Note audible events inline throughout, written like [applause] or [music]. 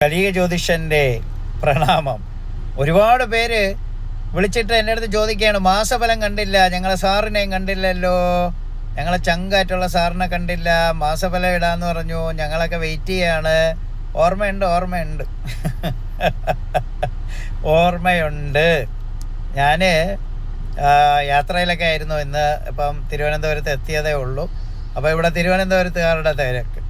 കലിക ജ്യോതിഷന്റെ പ്രണാമം. ഒരുപാട് പേര് വിളിച്ചിട്ട് എന്റെ അടുത്ത് ചോദിക്കുകയാണ് മാസഫലം കണ്ടില്ല ഞങ്ങളെ സാറിനെയും കണ്ടില്ലല്ലോ ഞങ്ങളെ ചങ്കായിട്ടുള്ള സാറിനെ കണ്ടില്ല മാസഫലം ഇടാന്ന് പറഞ്ഞു ഞങ്ങളൊക്കെ വെയിറ്റ് ചെയ്യാണ്. ഓർമ്മയുണ്ട് ഓർമ്മയുണ്ട്. [laughs] ഓർമ്മയുണ്ട്. ഞാൻ യാത്രയിലൊക്കെ ആയിരുന്നു ഇന്ന് ഇപ്പം തിരുവനന്തപുരത്ത് എത്തിയതേ ഉള്ളൂ. അപ്പോൾ ഇവിടെ തിരുവനന്തപുരത്തുകാരുടെ തിരക്ക്.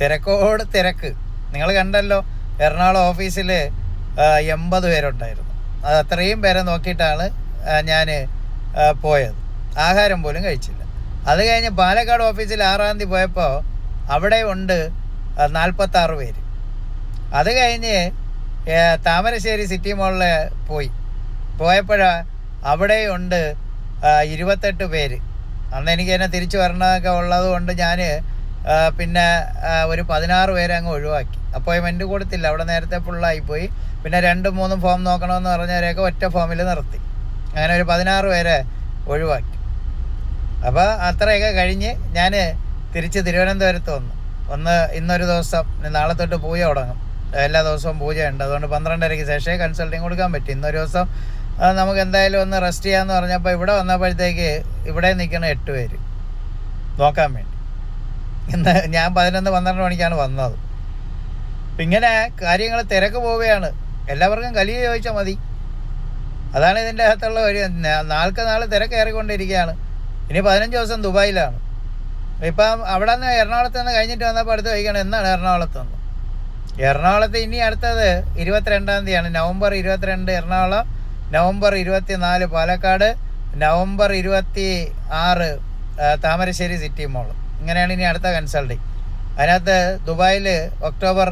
തിരക്കോട് തിരക്ക്. നിങ്ങൾ കണ്ടല്ലോ എറണാകുളം ഓഫീസിൽ എൺപത് പേരുണ്ടായിരുന്നു. അത് അത്രയും പേരെ നോക്കിയിട്ടാണ് ഞാൻ പോയത്. ആഹാരം പോലും കഴിച്ചില്ല. അത് കഴിഞ്ഞ് പാലക്കാട് ഓഫീസിൽ ആറാം തീയതി പോയപ്പോൾ അവിടെ ഉണ്ട് നാൽപ്പത്താറ് പേര്. അത് കഴിഞ്ഞ് താമരശ്ശേരി സിറ്റി മോളിൽ പോയി. പോയപ്പോഴാണ് അവിടെ ഉണ്ട് ആ, ഇരുപത്തെട്ട് പേര്. അന്ന് എനിക്ക് തന്നെ തിരിച്ചു വരണമൊക്കെ ഉള്ളത് കൊണ്ട് ഞാൻ പിന്നെ ഒരു പതിനാറ് പേരെ അങ്ങ് ഒഴിവാക്കി. അപ്പോയിൻമെന്റ് കൊടുത്തില്ല. അവിടെ നേരത്തെ ഫുള്ളായി പോയി. പിന്നെ രണ്ടും മൂന്നും ഫോം നോക്കണമെന്ന് പറഞ്ഞവരെയൊക്കെ ഒറ്റ ഫോമിൽ നിർത്തി. അങ്ങനെ ഒരു പതിനാറ് പേരെ ഒഴിവാക്കി. അപ്പോൾ അത്രയൊക്കെ കഴിഞ്ഞ് ഞാൻ തിരിച്ച് തിരുവനന്തപുരത്ത് വന്നു. ഒന്ന് ഇന്നൊരു ദിവസം നാളെ തൊട്ട് പൂജ തുടങ്ങും. എല്ലാ ദിവസവും പൂജയുണ്ട്. അതുകൊണ്ട് പന്ത്രണ്ടരയ്ക്ക് ശേഷമേ കൺസൾട്ടിങ് കൊടുക്കാൻ പറ്റും. ഇന്നൊരു ദിവസം നമുക്ക് എന്തായാലും ഒന്ന് റെസ്റ്റ് ചെയ്യാമെന്ന് പറഞ്ഞപ്പോൾ ഇവിടെ വന്നപ്പോഴത്തേക്ക് ഇവിടെ നിൽക്കണം എട്ട് പേര്. നോക്കാൻ വേണ്ടി. ഇന്ന് ഞാൻ പതിനൊന്ന് പന്ത്രണ്ട് മണിക്കാണ് വന്നത്. ഇങ്ങനെ കാര്യങ്ങൾ തിരക്ക് പോവുകയാണ്. എല്ലാവർക്കും കലിയ ചോദിച്ചാൽ മതി. അതാണ് ഇതിന്റെ അകത്തുള്ള ഒരു നാൾക്ക് നാൾ തിരക്കേറിക്കൊണ്ടിരിക്കുകയാണ് ഇനി പതിനഞ്ച് ദിവസം ദുബായിലാണ്. ഇപ്പം അവിടെ നിന്ന് എറണാകുളത്ത് നിന്ന് കഴിഞ്ഞിട്ട് വന്നപ്പോൾ അടുത്ത് ചോദിക്കണം എന്നാണ് എറണാകുളത്ത് നിന്ന്? എറണാകുളത്ത് ഇനി അടുത്തത് ഇരുപത്തിരണ്ടാം തീയതിയാണ്. നവംബർ ഇരുപത്തിരണ്ട് എറണാകുളം നവംബർ ഇരുപത്തി നാല് പാലക്കാട് നവംബർ ഇരുപത്തി ആറ് താമരശ്ശേരി സിറ്റി മോൾ ഇങ്ങനെയാണ് ഇനി അടുത്ത കൺസൾട്ടിങ് അതിനകത്ത് ദുബായിൽ ഒക്ടോബർ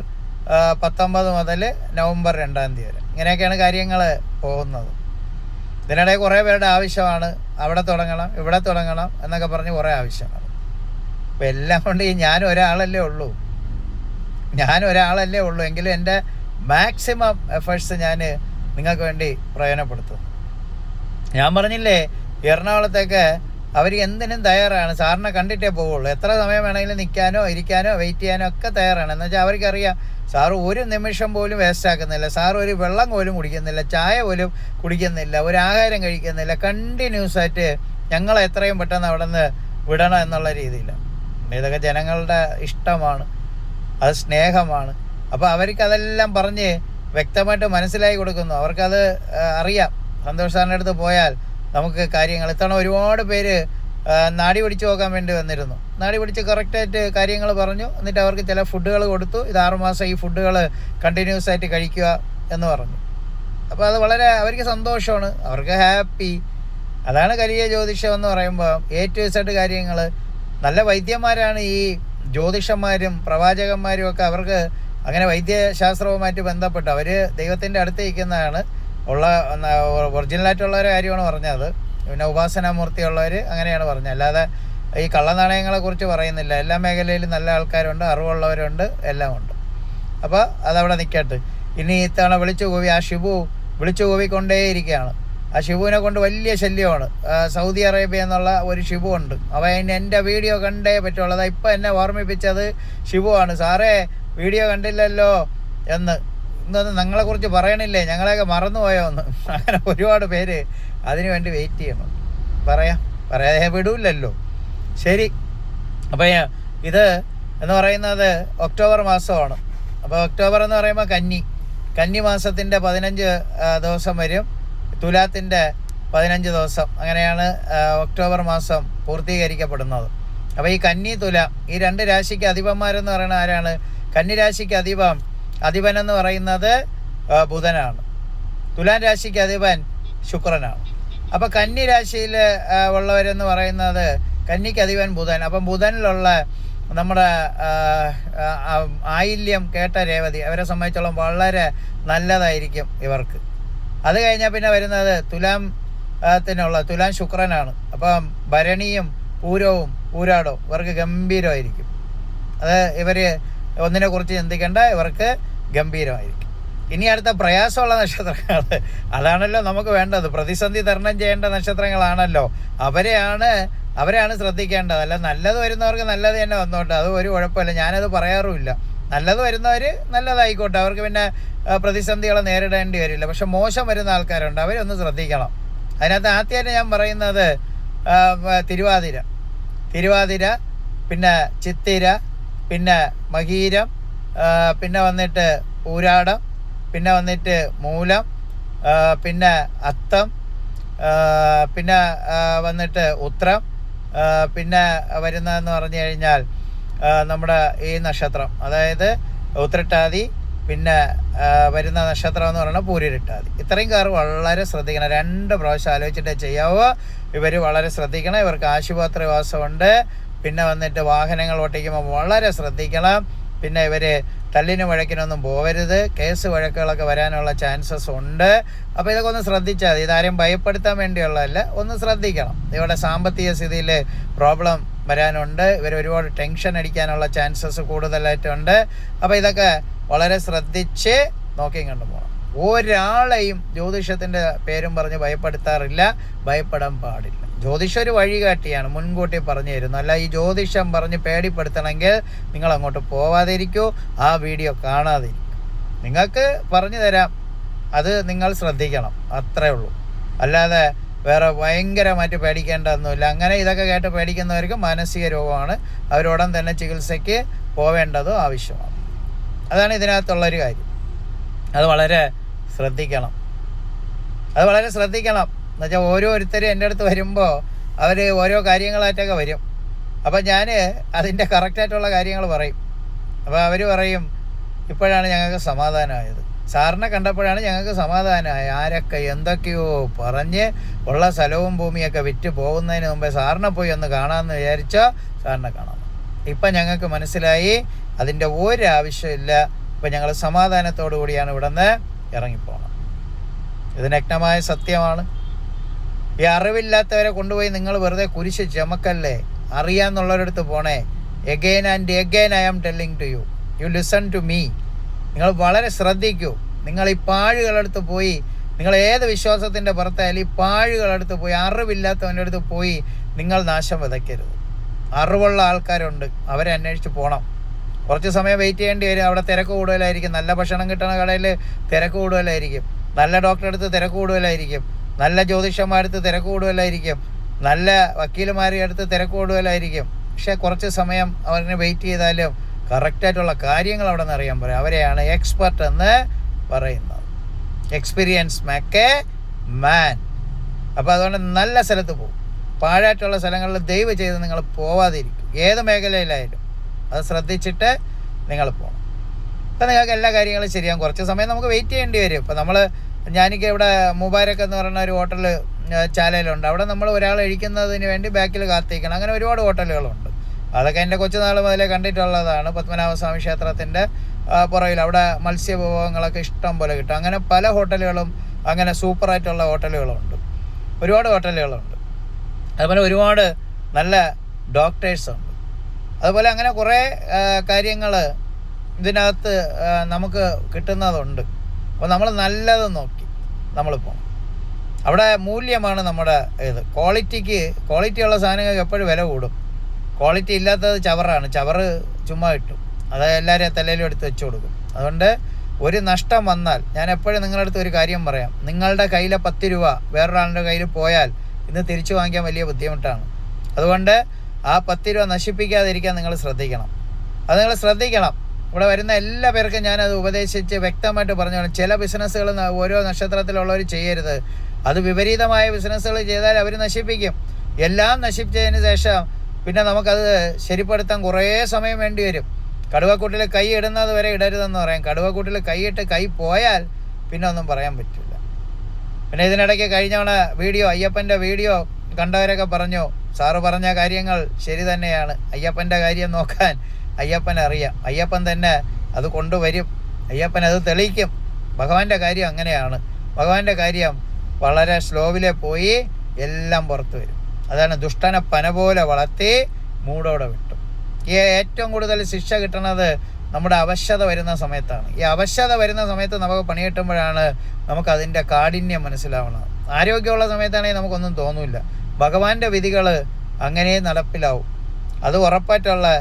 പത്തൊമ്പത് മുതൽ നവംബർ രണ്ടാം തീയതി വരെ. ഇങ്ങനെയൊക്കെയാണ് കാര്യങ്ങൾ പോകുന്നത്. ഇതിനിടെ കുറേ പേരുടെ ആവശ്യമാണ്. അവിടെ തുടങ്ങണം ഇവിടെ തുടങ്ങണം എന്നൊക്കെ പറഞ്ഞ് കുറേ ആവശ്യമാണ്. അപ്പം എല്ലാം കൊണ്ട് ഈ ഞാൻ ഒരാളല്ലേ ഉള്ളൂ. ഞാൻ ഒരാളല്ലേ ഉള്ളൂ എങ്കിലും എന്റെ മാക്സിമം എഫേർട്സ് ഞാൻ നിങ്ങൾക്ക് വേണ്ടി പ്രയോജനപ്പെടുത്തും ഞാൻ പറഞ്ഞില്ലേ എറണാകുളത്തേക്ക് അവർ എന്തിനും തയ്യാറാണ്. സാറിനെ കണ്ടിട്ടേ പോവുള്ളൂ. എത്ര സമയം വേണമെങ്കിലും നിൽക്കാനോ ഇരിക്കാനോ വെയിറ്റ് ചെയ്യാനോ ഒക്കെ തയ്യാറാണ്. എന്ന് വെച്ചാൽ അവർക്കറിയാം സാറ് ഒരു നിമിഷം പോലും വേസ്റ്റ് ആക്കുന്നില്ല. സാർ ഒരു വെള്ളം പോലും കുടിക്കുന്നില്ല ചായ പോലും കുടിക്കുന്നില്ല ഒരു ആഹാരം കഴിക്കുന്നില്ല. കണ്ടിന്യൂസ് ആയിട്ട് ഞങ്ങൾ എത്രയും പെട്ടെന്ന് അവിടെ നിന്ന് വിടണം എന്നുള്ള രീതിയിൽ ഇതൊക്കെ ജനങ്ങളുടെ ഇഷ്ടമാണ്. അത് സ്നേഹമാണ്. അപ്പോൾ അവർക്ക് അതെല്ലാം പറഞ്ഞ് വ്യക്തമായിട്ട് മനസ്സിലാക്കി കൊടുക്കുന്നു. അവർക്കത് അറിയാം. സന്തോഷ് സാറിന്റെ അടുത്ത് പോയാൽ നമുക്ക് കാര്യങ്ങൾ. ഇത്തവണ ഒരുപാട് പേര് നാടി പിടിച്ച് പോകാൻ വേണ്ടി വന്നിരുന്നു. നാടി പിടിച്ച് കറക്റ്റായിട്ട് കാര്യങ്ങൾ പറഞ്ഞു. എന്നിട്ട് അവർക്ക് ചില ഫുഡുകൾ കൊടുത്തു. ഇത് ആറുമാസം ഈ ഫുഡുകൾ കണ്ടിന്യൂസ് ആയിട്ട് കഴിക്കുക എന്ന് പറഞ്ഞു. അപ്പോൾ അത് വളരെ അവർക്ക് സന്തോഷമാണ്. അവർക്ക് ഹാപ്പി അതാണ് കലിയ ജ്യോതിഷം എന്ന് പറയുമ്പോൾ എ ടു സെഡ് കാര്യങ്ങൾ. നല്ല വൈദ്യന്മാരാണ് ഈ ജ്യോതിഷന്മാരും പ്രവാചകന്മാരും ഒക്കെ അവർക്ക് അങ്ങനെ വൈദ്യശാസ്ത്രവുമായിട്ട് ബന്ധപ്പെട്ട് അവർ ദൈവത്തിന്റെ അടുത്ത് ഇരിക്കുന്നതാണ്. ഉള്ള ഒറിജിനലായിട്ടുള്ളവരെ കാര്യമാണ് പറഞ്ഞത്. പിന്നെ ഉപാസനാമൂർത്തിയുള്ളവർ അങ്ങനെയാണ് പറഞ്ഞത്. അല്ലാതെ ഈ കള്ളനാണയങ്ങളെ കുറിച്ച് പറയുന്നില്ല. എല്ലാ മേഖലയിലും നല്ല ആൾക്കാരുണ്ട് അറിവുള്ളവരുണ്ട് എല്ലാം ഉണ്ട്. അപ്പോൾ അതവിടെ നിൽക്കട്ടെ ഇനി ഇത്തവണ വിളിച്ചു കൂവി ആ ഷിബു വിളിച്ചു കൂവിക്കൊണ്ടേയിരിക്കുകയാണ്. ആ ഷിബുവിനെ കൊണ്ട് വലിയ ശല്യമാണ്. സൗദി അറേബ്യ എന്നുള്ള ഒരു ഷിബു ഉണ്ട്. അവ അതിന് എന്റെ വീഡിയോ കണ്ടേ പറ്റുള്ളൂ. അതാ ഇപ്പം എന്നെ ഓർമ്മിപ്പിച്ചത് ഷിബുവാണ്. സാറേ വീഡിയോ കണ്ടില്ലല്ലോ എന്ന് ഇന്നൊന്നും ഞങ്ങളെക്കുറിച്ച് പറയണില്ലേ? ഞങ്ങളെയൊക്കെ മറന്നുപോയോ ഒന്ന് അങ്ങനെ ഒരുപാട് പേര് അതിനു വേണ്ടി വെയിറ്റ് ചെയ്യണം. പറയാം. പറയാതെ വിടൂല്ലല്ലോ. ശരി. അപ്പോൾ ഇത് എന്ന് പറയുന്നത് ഒക്ടോബർ മാസമാണ്. അപ്പോൾ ഒക്ടോബർ എന്ന് പറയുമ്പോൾ കന്നി. കന്നി മാസത്തിന്റെ പതിനഞ്ച് ദിവസം വരും. തുലാത്തിന്റെ പതിനഞ്ച് ദിവസം. അങ്ങനെയാണ് ഒക്ടോബർ മാസം പൂർത്തീകരിക്കപ്പെടുന്നത്. അപ്പോൾ ഈ കന്നി തുല ഈ രണ്ട് രാശിക്ക് അധിപന്മാരെന്ന് പറയുന്നത് ആരാണ്? കന്നി രാശിക്ക് അധിപം അധിപൻ എന്ന് പറയുന്നത് ബുധനാണ്. തുലാൻ രാശിക്ക് അധിപൻ ശുക്രനാണ്. അപ്പോൾ കന്നി രാശിയിൽ ഉള്ളവരെന്ന് പറയുന്നത് കന്നിക്ക് അധിപൻ ബുധൻ. അപ്പം ബുധനിലുള്ള നമ്മുടെ ആയില്യം കേട്ട രേവതി അവരെ സംബന്ധിച്ചോളം വളരെ നല്ലതായിരിക്കും ഇവർക്ക്. അത് കഴിഞ്ഞാൽ പിന്നെ വരുന്നത് തുലാം ത്തിനുള്ള തുലാൻ ശുക്രനാണ്. അപ്പം ഭരണിയും പൂരവും പൂരാടവും ഇവർക്ക് ഗംഭീരമായിരിക്കും. അത് ഇവർ ഒന്നിനെ കുറിച്ച് ചിന്തിക്കേണ്ട ഇവർക്ക് ഗംഭീരമായിരിക്കും. ഇനി അടുത്ത പ്രയാസമുള്ള നക്ഷത്രങ്ങൾ അതാണല്ലോ നമുക്ക് വേണ്ടത്. പ്രതിസന്ധി തരണം ചെയ്യേണ്ട നക്ഷത്രങ്ങളാണല്ലോ. അവരെയാണ് അവരെയാണ് ശ്രദ്ധിക്കേണ്ടത്. അല്ല നല്ലത് വരുന്നവർക്ക് നല്ലത് തന്നെ വന്നോട്ടെ. അത് ഒരു കുഴപ്പമില്ല. ഞാനത് പറയാറുമില്ല. നല്ലത് വരുന്നവർ നല്ലതായിക്കോട്ടെ. അവർക്ക് പിന്നെ പ്രതിസന്ധികളെ നേരിടേണ്ടി വരില്ല. പക്ഷെ മോശം വരുന്ന ആൾക്കാരുണ്ട്. അവരൊന്ന് ശ്രദ്ധിക്കണം. അതിനകത്ത് ആദ്യമായിട്ട് ഞാൻ പറയുന്നത് തിരുവാതിര. തിരുവാതിര പിന്നെ ചിത്തിര പിന്നെ മകീരം പിന്നെ വന്നിട്ട് ഊരാടം പിന്നെ വന്നിട്ട് മൂലം പിന്നെ അത്തം പിന്നെ വന്നിട്ട് ഉത്രം പിന്നെ വരുന്നതെന്ന് പറഞ്ഞു കഴിഞ്ഞാൽ നമ്മുടെ ഈ നക്ഷത്രം. അതായത് ഉത്രട്ടാതി പിന്നെ വരുന്ന നക്ഷത്രം എന്ന് പറയുന്നത് പൂരിരുട്ടാതി. ഇത്രയും കാർ വളരെ ശ്രദ്ധിക്കണം. രണ്ട് പ്രാവശ്യം ആലോചിച്ചിട്ട് ചെയ്യാവോ. ഇവർ വളരെ ശ്രദ്ധിക്കണം. ഇവർക്ക് ആശുപത്രി വാസമുണ്ട്. പിന്നെ വന്നിട്ട് വാഹനങ്ങൾ ഓട്ടിക്കുമ്പോൾ വളരെ ശ്രദ്ധിക്കണം. പിന്നെ ഇവർ തല്ലിന് വഴക്കിനൊന്നും പോവരുത്. കേസ് വഴക്കുകളൊക്കെ വരാനുള്ള ചാൻസസ് ഉണ്ട്. അപ്പോൾ ഇതൊക്കെ ഒന്ന് ശ്രദ്ധിച്ചാൽ മതി. ഇതാരും ഭയപ്പെടുത്താൻ വേണ്ടിയുള്ളതല്ല ഒന്ന് ശ്രദ്ധിക്കണം. ഇവിടെ സാമ്പത്തിക സ്ഥിതിയിൽ പ്രോബ്ലം വരാനുണ്ട്. ഇവർ ഒരുപാട് ടെൻഷൻ അടിക്കാനുള്ള ചാൻസസ് കൂടുതലായിട്ടുണ്ട്. അപ്പോൾ ഇതൊക്കെ വളരെ ശ്രദ്ധിച്ച് നോക്കിയും കണ്ടു പോകണം ഒരാളെയും ജ്യോതിഷത്തിന്റെ പേരും പറഞ്ഞ് ഭയപ്പെടുത്താറില്ല. ഭയപ്പെടാൻ പാടില്ല. ജ്യോതിഷം ഒരു വഴികാട്ടിയാണ് മുൻകൂട്ടി പറഞ്ഞു തരുന്നു. അല്ല ഈ ജ്യോതിഷം പറഞ്ഞ് പേടിപ്പെടുത്തണമെങ്കിൽ നിങ്ങൾ അങ്ങോട്ട് പോവാതിരിക്കൂ ആ വീഡിയോ കാണാതെ നിങ്ങൾക്ക് പറഞ്ഞു തരാം. അത് നിങ്ങൾ ശ്രദ്ധിക്കണം. അത്രേ ഉള്ളൂ. അല്ലാതെ വേറെ ഭയങ്കരമായിട്ട് പേടിക്കേണ്ടതൊന്നുമില്ല. അങ്ങനെ ഇതൊക്കെ കേട്ട് പേടിക്കുന്നവർക്ക് മാനസിക രോഗമാണ്. അവരുടൻ തന്നെ ചികിത്സയ്ക്ക് പോവേണ്ടതും ആവശ്യമാണ്. അതാണ് ഇതിനകത്തുള്ളൊരു കാര്യം. അത് വളരെ ശ്രദ്ധിക്കണം. അത് വളരെ ശ്രദ്ധിക്കണം. എന്നുവെച്ചാൽ ഓരോരുത്തരും എന്റെ അടുത്ത് വരുമ്പോൾ അവർ ഓരോ കാര്യങ്ങളായിട്ടൊക്കെ വരും. അപ്പം ഞാൻ അതിന്റെ കറക്റ്റായിട്ടുള്ള കാര്യങ്ങൾ പറയും. അപ്പോൾ അവർ പറയും ഇപ്പോഴാണ് ഞങ്ങൾക്ക് സമാധാനമായത്. സാറിനെ കണ്ടപ്പോഴാണ് ഞങ്ങൾക്ക് സമാധാനമായി. ആരൊക്കെ എന്തൊക്കെയോ പറഞ്ഞ് ഉള്ള സ്ഥലവും ഭൂമിയൊക്കെ വിറ്റ് പോകുന്നതിന് മുമ്പേ സാറിനെ പോയി ഒന്ന് കാണാമെന്ന് വിചാരിച്ചോ സാറിനെ കാണാം. ഇപ്പം ഞങ്ങൾക്ക് മനസ്സിലായി അതിന്റെ ഒരു ആവശ്യമില്ല ഇപ്പം ഞങ്ങൾ സമാധാനത്തോടു കൂടിയാണ് ഇവിടെ നിന്ന് ഇറങ്ങിപ്പോകണം ഇത് നഗ്നമായ സത്യമാണ്. ഈ അറിവില്ലാത്തവരെ കൊണ്ടുപോയി നിങ്ങൾ വെറുതെ കുരിശ് ചമക്കല്ലേ? അറിയാന്നുള്ളവരടുത്ത് പോണേ. Again and again I am telling to you you listen to me നിങ്ങൾ വളരെ ശ്രദ്ധിക്കൂ. നിങ്ങൾ ഈ പാഴുകളടുത്ത് പോയി നിങ്ങൾ ഏത് വിശ്വാസത്തിന്റെ പുറത്തായാലും ഈ പാഴുകളടുത്ത് പോയി അറിവില്ലാത്തവന്റെ അടുത്ത് പോയി നിങ്ങൾ നാശം വിതയ്ക്കരുത്. അറിവുള്ള ആൾക്കാരുണ്ട്. അവരെ അന്വേഷിച്ച് പോകണം കുറച്ച് സമയം വെയിറ്റ് ചെയ്യേണ്ടി വരും. അവിടെ തിരക്ക് കൂടുതലായിരിക്കും. നല്ല ഭക്ഷണം കിട്ടുന്ന കടയിൽ തിരക്ക് കൂടുതലായിരിക്കും. നല്ല ഡോക്ടറെ അടുത്ത് തിരക്ക് കൂടുതലായിരിക്കും. നല്ല ജ്യോതിഷന്മാരടുത്ത് തിരക്ക് കൂടുതലായിരിക്കും. നല്ല വക്കീലുമാരുടെ അടുത്ത് തിരക്ക് കൂടുതലായിരിക്കും. പക്ഷേ കുറച്ച് സമയം അവരിനെ വെയിറ്റ് ചെയ്താലും കറക്റ്റായിട്ടുള്ള കാര്യങ്ങൾ അവിടെ നിന്ന് അറിയാൻ പറയും. അവരെയാണ് എക്സ്പെർട്ട് എന്ന് പറയുന്നത്. എക്സ്പീരിയൻസ് മാക്ക് മാൻ അപ്പോൾ അതുകൊണ്ട് നല്ല സ്ഥലത്ത് പോകും. പാഴായിട്ടുള്ള സ്ഥലങ്ങളിൽ ദയവ് ചെയ്ത് നിങ്ങൾ പോവാതിരിക്കും. ഏത് മേഖലയിലായാലും അത് ശ്രദ്ധിച്ചിട്ട് നിങ്ങൾ പോകണം അപ്പം നിങ്ങൾക്ക് എല്ലാ കാര്യങ്ങളും ശരിയാകും. കുറച്ച് സമയം നമുക്ക് വെയിറ്റ് ചെയ്യേണ്ടി വരും. ഇപ്പം നമ്മൾ ഞാനിക്ക് ഇവിടെ മുബാരക് എന്ന് പറയുന്ന ഒരു ഹോട്ടൽ ചാലയിലുണ്ട്. അവിടെ നമ്മൾ ഒരാൾ കഴിക്കുന്നതിന് വേണ്ടി ബാക്കിൽ കാത്തിരിക്കണം. അങ്ങനെ ഒരുപാട് ഹോട്ടലുകളുണ്ട്. അതൊക്കെ എന്റെ കൊച്ചുനാൾ മുതലേ കണ്ടിട്ടുള്ളതാണ്. പത്മനാഭസ്വാമി ക്ഷേത്രത്തിന്റെ പുറകിൽ. അവിടെ മത്സ്യവിഭവങ്ങളൊക്കെ ഇഷ്ടം പോലെ കിട്ടും. അങ്ങനെ പല ഹോട്ടലുകളും അങ്ങനെ സൂപ്പറായിട്ടുള്ള ഹോട്ടലുകളുണ്ട്. ഒരുപാട് ഹോട്ടലുകളുണ്ട്. അതുപോലെ ഒരുപാട് നല്ല ഡോക്ടേഴ്സുണ്ട്. അതുപോലെ അങ്ങനെ കുറേ കാര്യങ്ങൾ ഇതിനകത്ത് നമുക്ക് കിട്ടുന്നതുണ്ട്. അപ്പോൾ നമ്മൾ നല്ലത് നോക്കി. നമ്മൾ പോകണം അവിടെ മൂല്യമാണ് നമ്മുടെ ഇത്. ക്വാളിറ്റിക്ക് ക്വാളിറ്റി ഉള്ള സാധനങ്ങൾക്ക് എപ്പോഴും വില കൂടും. ക്വാളിറ്റി ഇല്ലാത്തത് ചവറാണ്. ചവറ് ചുമ്മാ കിട്ടും അത് എല്ലാവരും തലയിലും എടുത്ത് വെച്ച് കൊടുക്കും. അതുകൊണ്ട് ഒരു നഷ്ടം വന്നാൽ ഞാൻ എപ്പോഴും നിങ്ങളുടെ അടുത്ത് ഒരു കാര്യം പറയാം. നിങ്ങളുടെ കയ്യിലെ പത്ത് രൂപ വേറൊരാളുടെ കയ്യിൽ പോയാൽ ഇന്ന് തിരിച്ചു വാങ്ങിക്കാൻ വലിയ ബുദ്ധിമുട്ടാണ്. അതുകൊണ്ട് ആ പത്ത് രൂപ നശിപ്പിക്കാതിരിക്കാൻ നിങ്ങൾ ശ്രദ്ധിക്കണം. അത് നിങ്ങൾ ശ്രദ്ധിക്കണം. ഇവിടെ വരുന്ന എല്ലാ പേർക്കും ഞാനത് ഉപദേശിച്ച് വ്യക്തമായിട്ട് പറഞ്ഞു തരാം. ചില ബിസിനസ്സുകൾ ഓരോ നക്ഷത്രത്തിലുള്ളവർ ചെയ്യരുത്. അത് വിപരീതമായ ബിസിനസ്സുകൾ ചെയ്താൽ അവർ നശിപ്പിക്കും. എല്ലാം നശിപ്പിച്ചതിന് ശേഷം പിന്നെ നമുക്കത് ശരിപ്പെടുത്താൻ കുറേ സമയം വേണ്ടി വരും. കടുവക്കൂട്ടിൽ കൈ ഇടുന്നത് വരെ ഇടരുതെന്ന് പറയാം. കടുവക്കൂട്ടിൽ കൈയിട്ട് കൈ പോയാൽ പിന്നെ ഒന്നും പറയാൻ പറ്റില്ല. പിന്നെ ഇതിനിടയ്ക്ക് കഴിഞ്ഞവണ വീഡിയോ അയ്യപ്പന്റെ വീഡിയോ കണ്ടവരൊക്കെ പറഞ്ഞു സാറ് പറഞ്ഞ കാര്യങ്ങൾ ശരി തന്നെയാണ്. അയ്യപ്പന്റെ കാര്യം നോക്കാൻ അയ്യപ്പൻ അറിയാം. അയ്യപ്പൻ തന്നെ അത് കൊണ്ടുവരും. അയ്യപ്പൻ അത് തെളിയിക്കും. ഭഗവാന്റെ കാര്യം അങ്ങനെയാണ്. ഭഗവാന്റെ കാര്യം വളരെ സ്ലോവിലെ പോയി എല്ലാം പുറത്തു വരും. അതാണ് ദുഷ്ടനെ പന പോലെ വളർത്തി മൂടോടെ വിട്ടു. ഈ ഏറ്റവും കൂടുതൽ ശിക്ഷ കിട്ടുന്നത് നമ്മുടെ അവശത വരുന്ന സമയത്താണ്. ഈ അവശത വരുന്ന സമയത്ത് നമുക്ക് പണി കിട്ടുമ്പോഴാണ് നമുക്ക് അതിന്റെ കാഠിന്യം മനസ്സിലാവുന്നത്. ആരോഗ്യമുള്ള സമയത്താണെങ്കിൽ നമുക്കൊന്നും തോന്നില്ല. ഭഗവാന്റെ വിധികൾ അങ്ങനെ നടപ്പിലാവും. അത് ഉറപ്പായിട്ടുള്ള